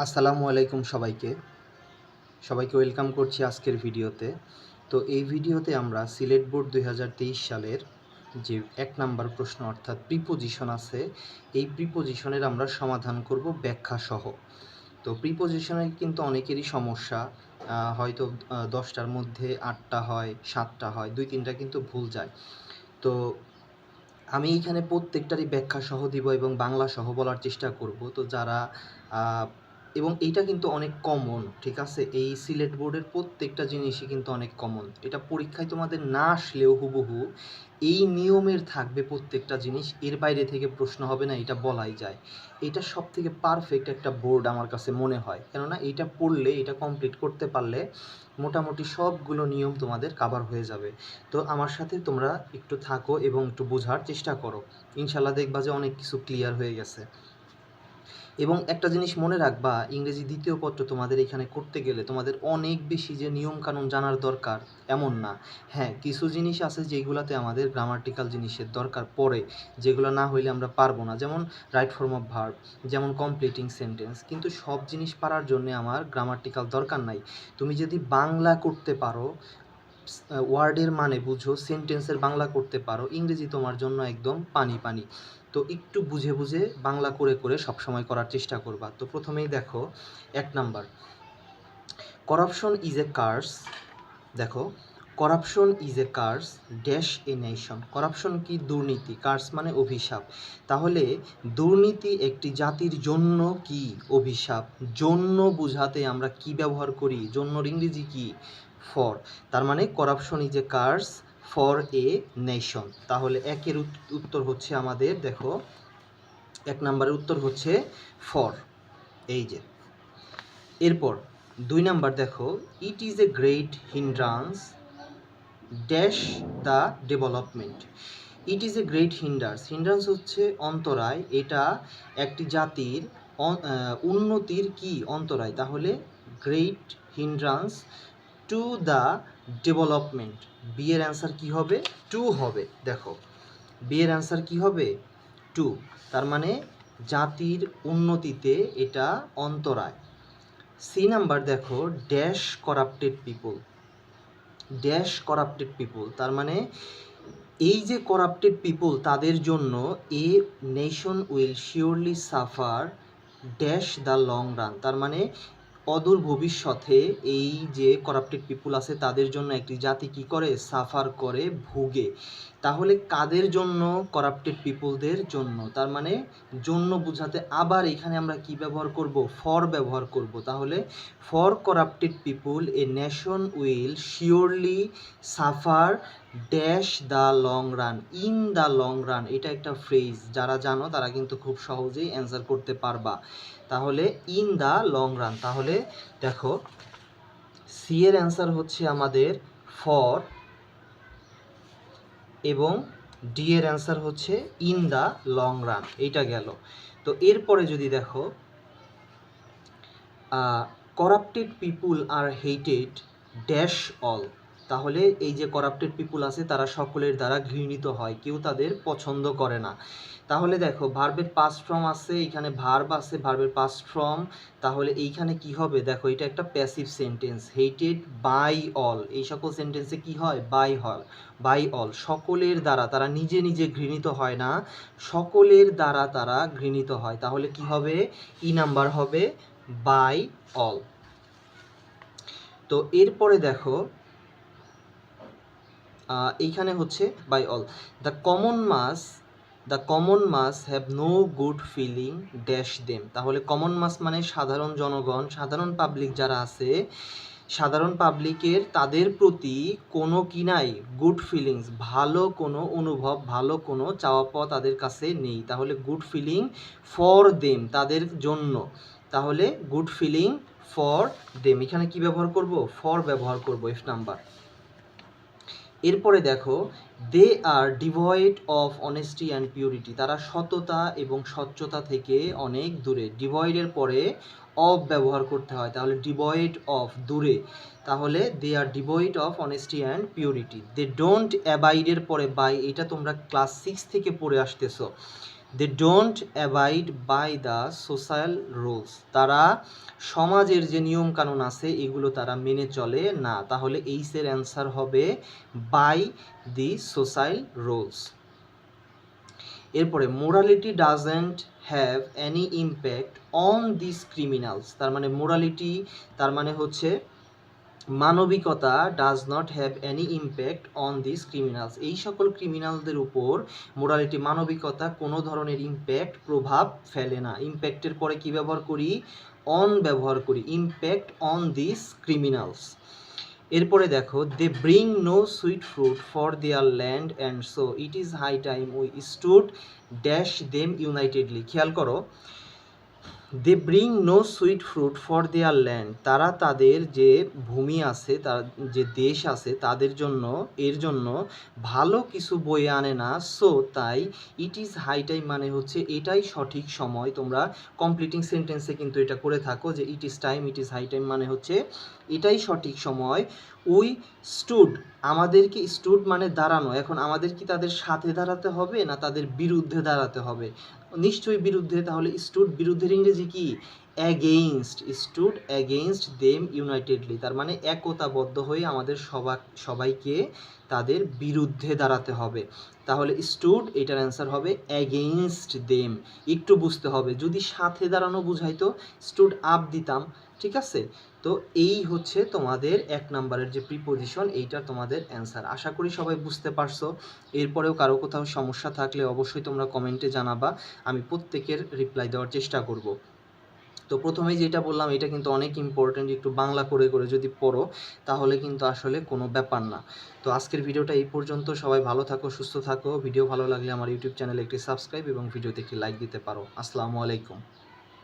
আসসালামু আলাইকুম সবাইকে। সবাইকে ওয়েলকাম করছি আজকের ভিডিওতে। তো এই ভিডিওতে আমরা সিলেট বোর্ড দু হাজার তেইশ সালের যে এক নাম্বার প্রশ্ন অর্থাৎ প্রিপোজিশন আছে, এই প্রিপোজিশনের আমরা সমাধান করব ব্যাখ্যা সহ। তো প্রিপোজিশনের কিন্তু অনেকেরই সমস্যা হয়তো দশটার মধ্যে আটটা হয়, সাতটা হয়, দুই তিনটা কিন্তু ভুল যায়। তো আমি এখানে প্রত্যেকটারই ব্যাখ্যা সহ দিব এবং বাংলা সহ বলার চেষ্টা করব। তো যারা এবং এইটা কিন্তু অনেক কমন ঠিক আছে? এই সিলেট বোর্ডের প্রত্যেকটা জিনিসই কিন্তু অনেক কমন এটা পরীক্ষায় তোমাদের না আসলেও হুবহু এই নিয়মের থাকবে প্রত্যেকটা জিনিস, এর বাইরে থেকে প্রশ্ন হবে না, এটা বলাই যায়। এটা সব থেকে পারফেক্ট একটা বোর্ড আমার কাছে মনে হয়। কেননা এটা পড়লে এটা কমপ্লিট করতে পারলে মোটামুটি সবগুলো নিয়ম তোমাদের কাভার হয়ে যাবে। তো আমার সাথে তোমরা একটু থাকো এবং একটু বোঝার চেষ্টা করো। ইনশাল্লাহ দেখবা যে অনেক কিছু ক্লিয়ার হয়ে গেছে। এবং একটা জিনিস মনে রাখবা, ইংরেজি দ্বিতীয় পত্র তোমাদের এখানে করতে গেলে তোমাদের অনেক বেশি যে নিয়ম কানুন জানার দরকার এমন না। হ্যাঁ কিছু জিনিস আছে যেগুলোতে আমাদের গ্রামাটিক্যাল জিনিসের দরকার পড়ে, যেগুলো না হইলে আমরা পারব না। যেমন রাইট ফর্ম অফ ভার্ব যেমন কমপ্লিটিং সেন্টেন্স কিন্তু সব জিনিস পারার জন্য আমার গ্রামাটিক্যাল দরকার নাই। তুমি যদি বাংলা করতে পারো ওয়ার্ডের মানে বুঝো সেন্টেন্সের বাংলা করতে পারো, ইংরেজি তোমার জন্য একদম পানি পানি। তো একটু বুঝে বুঝে বাংলা করে করে সবসময় করার চেষ্টা করবা। তো প্রথমেই দেখো, এক number. Corruption is a curse দেখো corruption is a curse dash a nation corruption কি? দুর্নীতি। কার্স মানে অভিশাপ। তাহলে দুর্নীতি একটি জাতির জন্য কি অভিশাপ? জন্য বুঝাতে আমরা কি ব্যবহার করি? জন্যর ইংরেজি কি? ফর তার মানে corruption is a curse for a nation. তাহলে একের উত্তর হচ্ছে আমাদের, দেখো, এক নম্বরের উত্তর হচ্ছে ফর। এই যে। এরপর, দুই নাম্বার দেখো it is a great hindrance dash the development it is a great hinders hindrance হচ্ছে অন্তরায়, এটা একটি জাতির উন্নতির কি অন্তরায়? তাহলে great hindrance to the development বিয়ের অ্যান্সার কি হবে? টু হবে। দেখো বিয়ের অ্যান্সার কি হবে? টু তার মানে জাতির উন্নতিতে এটা অন্তরায়। সি নাম্বার দেখো dash corrupted people dash corrupted people তার মানে এই যে করাপ্টেড পিপল তাদের জন্য a nation will surely suffer dash the long run তার মানে অদূর ভবিষ্যতে এই যে করাপ্টেড পিপুল আছে, তাদের জন্য একটি জাতি কি করে? সাফার করে ভুগে। তাহলে কাদের জন্য? করাপ্টেড পিপুলদের জন্য। তার মানে জন্য বোঝাতে আবার এখানে আমরা কি ব্যবহার করব? ফর ব্যবহার করব। তাহলে for corrupted people a nation will surely suffer dash the long run in the long run এটা একটা ফ্রেজ যারা জানো, তারা কিন্তু খুব সহজেই অ্যান্সার করতে পারবা। তাহলে ইন দ্য লং রান তাহলে দেখো সি এর অ্যান্সার হচ্ছে আমাদের ফর এবং ডি এর অ্যান্সার হচ্ছে ইন দ্য লং রান এইটা গেল। তো এরপরে যদি দেখো corrupted people are hated dash all তাহলে এই যে করাপ্টেড পিপুল আছে, তারা সকলের দ্বারা ঘৃণিত হয়, কেউ তাদের পছন্দ করে না। তাহলে দেখো ভার্বের পাস্ট ফর্ম আছে, এখানে ভার্ব আছে ভার্বের পাস্ট ফর্ম তাহলে এইখানে কি হবে? দেখো, এটা একটা passive sentence hated by all এই সকল সেন্টেন্সে কি হয়? বাই হল বাই অল সকলের দ্বারা, তারা নিজে নিজে ঘৃণিত হয় না, সকলের দ্বারা তারা ঘৃণিত হয়। তাহলে কি হবে? ই নাম্বার হবে বাই অল তো এরপরে দেখো এইখানে হচ্ছে by all the common mass the common mass have no good feeling dash them তাহলে কমন মাস মানে সাধারণ জনগণ, সাধারণ পাবলিক যারা আছে, সাধারণ পাবলিকের তাদের প্রতি কোনো কি নাই গুড ফিলিংস ভালো কোনো অনুভব, ভালো কোনো চাওয়া পাওয়া তাদের কাছে নেই। তাহলে গুড ফিলিং ফর দেম তাদের জন্য। তাহলে গুড ফিলিং ফর দেম এখানে কি ব্যবহার করব? ফর ব্যবহার করব এফ নাম্বার এরপরে দেখো they are devoid of honesty and purity তারা সততা এবং স্বচ্ছতা থেকে অনেক দূরে। ডিভয়েডের পরে অফ ব্যবহার করতে হয়। তাহলে ডিভয়েড অফ দূরে। তাহলে they are devoid of honesty and purity they don't অ্যাবাইডের পরে বাই এটা তোমরা ক্লাস সিক্স থেকে পড়ে আসতেছো। They don't abide by the social rules তারা সমাজের যে নিয়ম কানুন আছে, এগুলো তারা মেনে চলে না। তাহলে এইসের অ্যান্সার হবে বাই দি সোশ্যাল রুলস এরপরে morality doesn't have any impact on this criminals তার মানে মোরালিটি তার মানে হচ্ছে মানবিকতা does not have any impact on this criminals এই সকল ক্রিমিনালদের উপর মোরালিটি মানবিকতা কোনো ধরনের ইম্প্যাক্ট প্রভাব ফেলে না। ইম্প্যাক্টের পরে কি ব্যবহার করি? অন ব্যবহার করি। ইম্প্যাক্ট অন দিস ক্রিমিনালস এরপরে দেখো they bring no sweet fruit for their land and so it is high time we stood dash them unitedly খেয়াল করো they bring no sweet fruit for their land তারা তাদের যে ভূমি আছে, তার যে দেশ আছে, তাদের জন্য, এর জন্য ভালো কিছু বয়ে আনে না। সো তাই ইট ইজ হাই টাইম মানে হচ্ছে এটাই সঠিক সময়। তোমরা কমপ্লিটিং সেন্টেন্সে কিন্তু এটা করে থাকো যে it is time it is high time মানে হচ্ছে এটাই সঠিক সময়। উই স্টুড আমাদেরকে স্টুড মানে দাঁড়ানো। এখন আমাদের কি তাদের সাথে দাঁড়াতে হবে না তাদের বিরুদ্ধে দাঁড়াতে হবে? নিশ্চয়ই বিরুদ্ধে, তাহলে স্টুড বিরুদ্ধের ইংরেজি কি? Against stood against them unitedly তার মানে একতাবদ্ধ হয়ে আমাদের সবা, সবাইকে তাদের বিরুদ্ধে দাঁড়াতে হবে। তাহলে স্টুড এটার অ্যান্সার হবে অ্যাগেইনস্ট দেম একটু বুঝতে হবে। যদি সাথে দাঁড়ানো বুঝাইতো স্টুড আপ দিতাম। ঠিক আছে? তো এই হচ্ছে তোমাদের এক নাম্বারের যে প্রিপোজিশন এইটা তোমাদের অ্যান্সার আশা করি সবাই বুঝতে পারছ। এরপরেও কারও কোথাও সমস্যা থাকলে অবশ্যই তোমরা কমেন্টে জানাবা। আমি প্রত্যেকের রিপ্লাই দেওয়ার চেষ্টা করব। তো প্রথমেই যেটা বললাম, এটা কিন্তু অনেক ইম্পর্টেন্ট একটু বাংলা করে করে যদি পড়ো, তাহলে কিন্তু আসলে কোনো ব্যাপার না। তো আজকের ভিডিওটা এই পর্যন্ত। সবাই ভালো থাকো, সুস্থ থাকো। ভিডিও ভালো লাগলে আমার ইউটিউব চ্যানেলে একটি সাবস্ক্রাইব এবং ভিডিওতে একটি লাইক দিতে পারো। আসসালামু আলাইকুম।